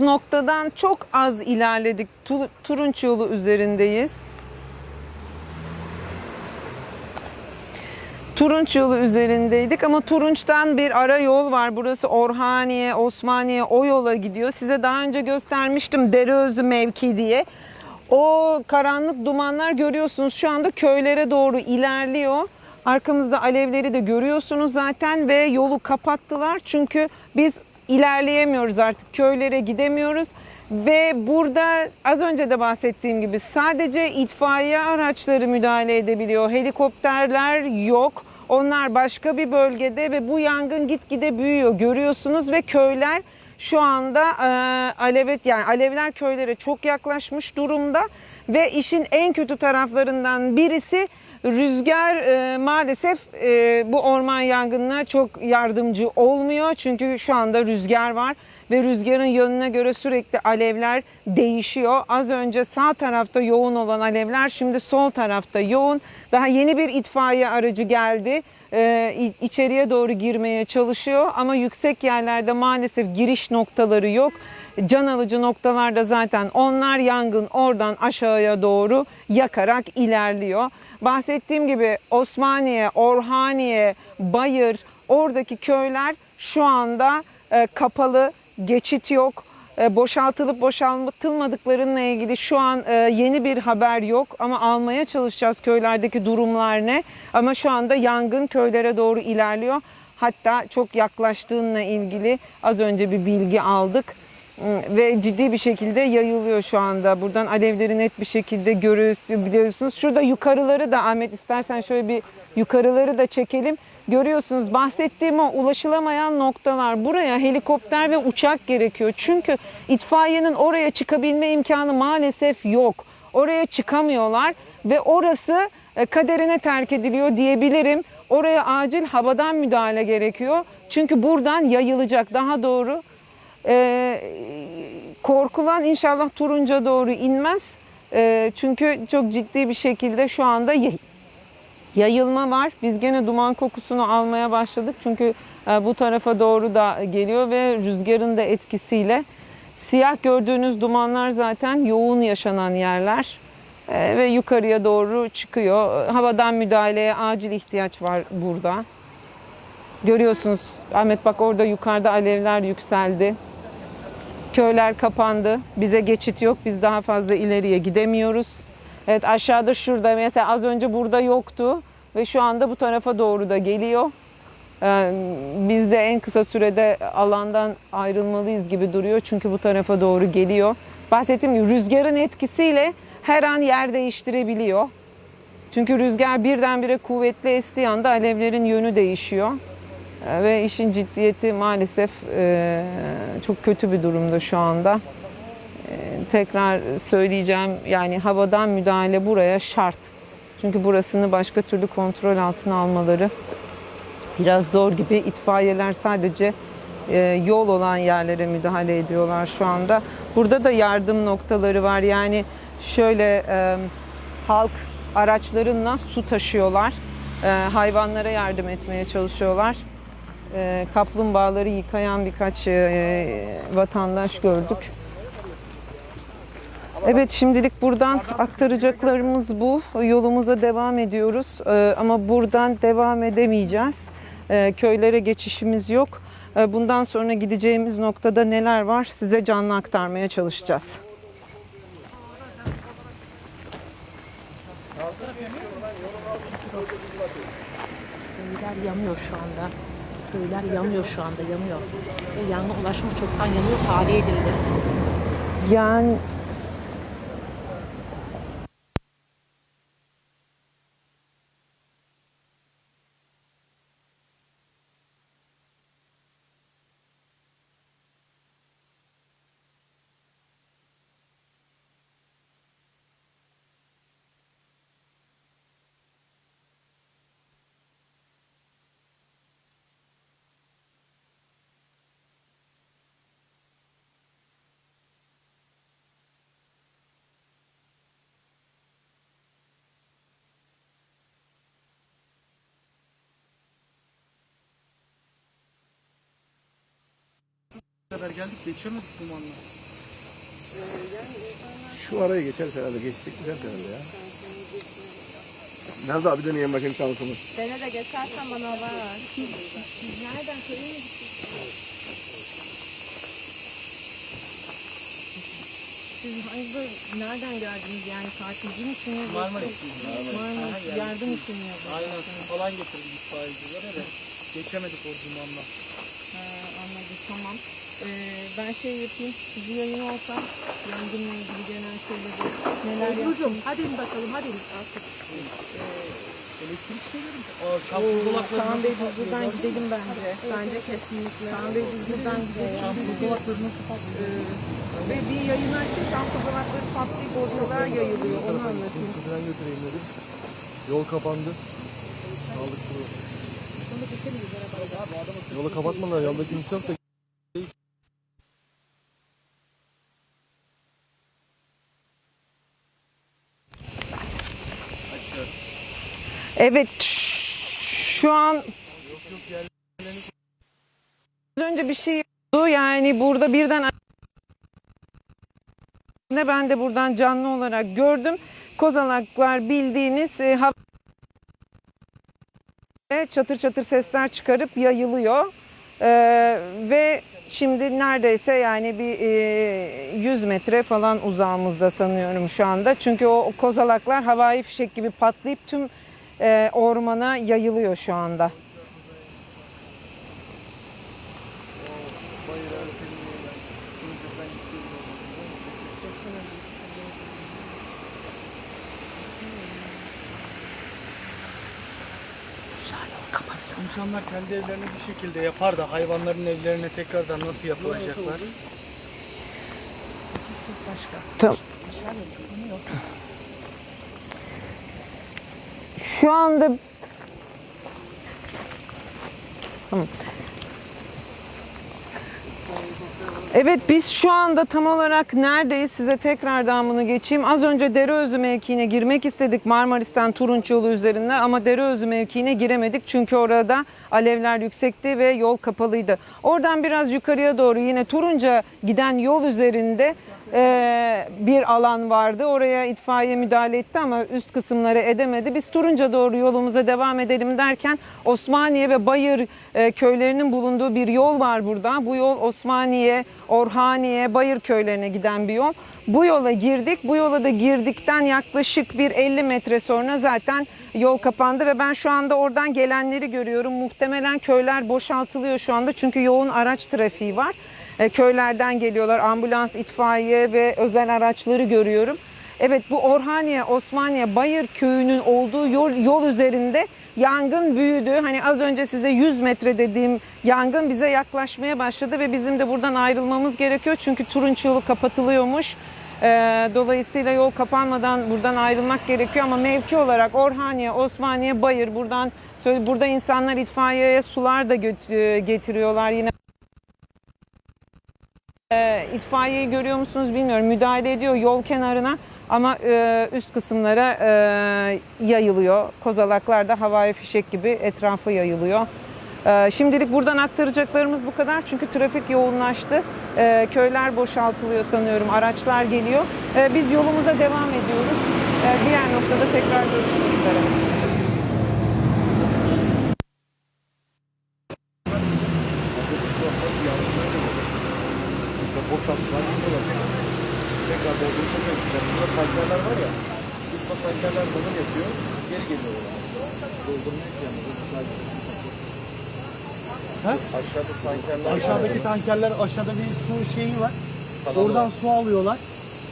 noktadan çok az ilerledik. Tu- Turunç yolu üzerindeyiz. Turunç yolu üzerindeydik ama Turunç'tan bir ara yol var. Burası Orhaniye, Osmaniye o yola gidiyor. Size daha önce göstermiştim Dereözü mevki diye. O karanlık dumanlar görüyorsunuz şu anda köylere doğru ilerliyor. Arkamızda alevleri de görüyorsunuz zaten ve yolu kapattılar. Çünkü biz ilerleyemiyoruz artık köylere gidemiyoruz. Ve burada az önce de bahsettiğim gibi sadece itfaiye araçları müdahale edebiliyor. Helikopterler yok. Onlar başka bir bölgede ve bu yangın gitgide büyüyor. Görüyorsunuz ve köyler şu anda e, alevet yani alevler köylere çok yaklaşmış durumda ve işin en kötü taraflarından birisi rüzgar e, maalesef e, bu orman yangınına çok yardımcı olmuyor çünkü şu anda rüzgar var ve rüzgarın yönüne göre sürekli alevler değişiyor. Az önce sağ tarafta yoğun olan alevler şimdi sol tarafta yoğun. Daha yeni bir itfaiye aracı geldi. Ee, içeriye doğru girmeye çalışıyor ama yüksek yerlerde maalesef giriş noktaları yok. Can alıcı noktalarda zaten onlar yangın oradan aşağıya doğru yakarak ilerliyor. Bahsettiğim gibi Osmaniye, Orhaniye, Bayır oradaki köyler şu anda e, kapalı, geçit yok. E, boşaltılıp boşaltılmadıklarıyla ilgili şu an e, yeni bir haber yok ama almaya çalışacağız köylerdeki durumlar ne. Ama şu anda yangın köylere doğru ilerliyor. Hatta çok yaklaştığınla ilgili az önce bir bilgi aldık ve ciddi bir şekilde yayılıyor şu anda. Buradan alevleri net bir şekilde görüyorsunuz. Biliyorsunuz şurada yukarıları da Ahmet istersen şöyle bir yukarıları da çekelim. Görüyorsunuz bahsettiğim o ulaşılamayan noktalar. Buraya helikopter ve uçak gerekiyor. Çünkü itfaiyenin oraya çıkabilme imkanı maalesef yok. Oraya çıkamıyorlar ve orası e, kaderine terk ediliyor diyebilirim. Oraya acil havadan müdahale gerekiyor. Çünkü buradan yayılacak daha doğru. Ee, korkulan inşallah Turunca doğru inmez. Ee, çünkü çok ciddi bir şekilde şu anda yay- yayılma var. Biz gene duman kokusunu almaya başladık. Çünkü e, bu tarafa doğru da geliyor ve rüzgarın da etkisiyle siyah gördüğünüz dumanlar zaten yoğun yaşanan yerler. E, ve yukarıya doğru çıkıyor. Havadan müdahaleye acil ihtiyaç var burada. Görüyorsunuz Ahmet bak orada yukarıda alevler yükseldi. Köyler kapandı. Bize geçit yok. Biz daha fazla ileriye gidemiyoruz. Evet aşağıda şurada mesela az önce burada yoktu ve şu anda bu tarafa doğru da geliyor. Ee, Biz de en kısa sürede alandan ayrılmalıyız gibi duruyor çünkü bu tarafa doğru geliyor. Bahsettiğim gibi rüzgarın etkisiyle her an yer değiştirebiliyor. Çünkü rüzgar birdenbire kuvvetli estiği anda alevlerin yönü değişiyor. Ve işin ciddiyeti maalesef e, çok kötü bir durumda şu anda. Ee, Tekrar söyleyeceğim yani havadan müdahale buraya şart. Çünkü burasını başka türlü kontrol altına almaları biraz zor gibi. İtfaiyeler sadece e, yol olan yerlere müdahale ediyorlar şu anda. Burada da yardım noktaları var. Yani şöyle e, halk araçlarınla su taşıyorlar. E, hayvanlara yardım etmeye çalışıyorlar. E, kaplumbağaları yıkayan birkaç e, vatandaş gördük. Evet şimdilik buradan aktaracaklarımız bu. Yolumuza devam ediyoruz ama buradan devam edemeyeceğiz. Köylere geçişimiz yok. Bundan sonra gideceğimiz noktada neler var size canlı aktarmaya çalışacağız. Köyler yanıyor şu anda. Köyler yanıyor şu anda, yanıyor. Ve yangın ulaşımı çoktan yanıyor, tahliye edildi. Yani geldik geçemedik dumanla. Şu araya geçer herhalde. Geçtik güzel herhalde ya. Nerede abi deneyelim bakayım şansımız. Beni de geçersen bana haber ver. Nereden köye mi Siz hangi nereden geldiniz yani tatilci misiniz? Marmaris'teyiz. Marmaris yardım için mi yapıyorsunuz? Aynen falan getirdik itfaiyecilere de geçemedik o dumanla. Ha, anladım tamam. Ee, ben şey yapayım, sizi yayın olsam yangınla ilgili genel şeyleri neler yaptınız? Hadi bakalım hadi artık. Elektrik şeyleri mi? Aa şampuan Oo, dolapları Kaan Bey biz buradan gidelim bence. Bence kesinlikle. Kaan Bey biz buradan gidelim. Şampuan dolapları nasıl patlıyor? Ve bir yayın açtık, şampuan dolapları patlayıp ortalığa yayılıyor. Onu anlatayım. Falan götüreyim dedim. Yol kapandı. Kaldık burada. Yolu kapatmadılar. Yolda kimse yok da. Evet şu an az önce bir şey oldu yani burada birden ne ben de buradan canlı olarak gördüm. Kozalaklar bildiğiniz e, çatır çatır sesler çıkarıp yayılıyor. Ee, ve şimdi neredeyse yani bir e, 100 metre falan uzağımızda sanıyorum şu anda. Çünkü o kozalaklar havai fişek gibi patlayıp tüm e, ormana yayılıyor şu anda. İnsanlar kendi evlerini bir şekilde yapar da hayvanların evlerine tekrardan nasıl yapılacaklar? Tamam. Şu anda. Evet biz şu anda tam olarak neredeyiz size tekrardan bunu geçeyim. Az önce Dereözü mevkiine girmek istedik Marmaris'ten Turunç yolu üzerinden ama Dereözü mevkiine giremedik. Çünkü orada alevler yüksekti ve yol kapalıydı. Oradan biraz yukarıya doğru yine Turunç'a giden yol üzerinde e, bir alan vardı. Oraya itfaiye müdahale etti ama üst kısımları edemedi. Biz Turunç'a doğru yolumuza devam edelim derken Osmaniye ve Bayır e, köylerinin bulunduğu bir yol var burada. Bu yol Osmaniye, Orhaniye, Bayır köylerine giden bir yol. Bu yola girdik. Bu yola da girdikten yaklaşık bir 50 metre sonra zaten yol kapandı ve ben şu anda oradan gelenleri görüyorum. Muhtemelen köyler boşaltılıyor şu anda çünkü yoğun araç trafiği var. E, köylerden geliyorlar. Ambulans, itfaiye ve özel araçları görüyorum. Evet bu Orhaniye, Osmaniye, Bayır köyünün olduğu yol, yol üzerinde yangın büyüdü. Hani az önce size 100 metre dediğim yangın bize yaklaşmaya başladı ve bizim de buradan ayrılmamız gerekiyor. Çünkü Turunç yolu kapatılıyormuş. Ee, dolayısıyla yol kapanmadan buradan ayrılmak gerekiyor ama mevki olarak Orhaniye, Osmaniye, Bayır buradan burada insanlar itfaiyeye sular da e, getiriyorlar yine. Ee, itfaiyeyi görüyor musunuz bilmiyorum. Müdahale ediyor yol kenarına ama e, üst kısımlara e, yayılıyor. Kozalaklar da havai fişek gibi etrafa yayılıyor. E, şimdilik buradan aktaracaklarımız bu kadar çünkü trafik yoğunlaştı. E, köyler boşaltılıyor sanıyorum, araçlar geliyor. E, biz yolumuza devam ediyoruz. E, diğer noktada tekrar görüşmek üzere. Boşalttılar. gidiyorlar. Tekrar doldurmak yapacaklar. Burada tankerler var ya. İlk o tankerler dolum yapıyor. Geri geliyorlar. Doldurmuyor ki yani. Ha? Aşağıda tankerler var. Aşağıdaki tankerler aşağıda bir su şeyi var. Oradan su alıyorlar.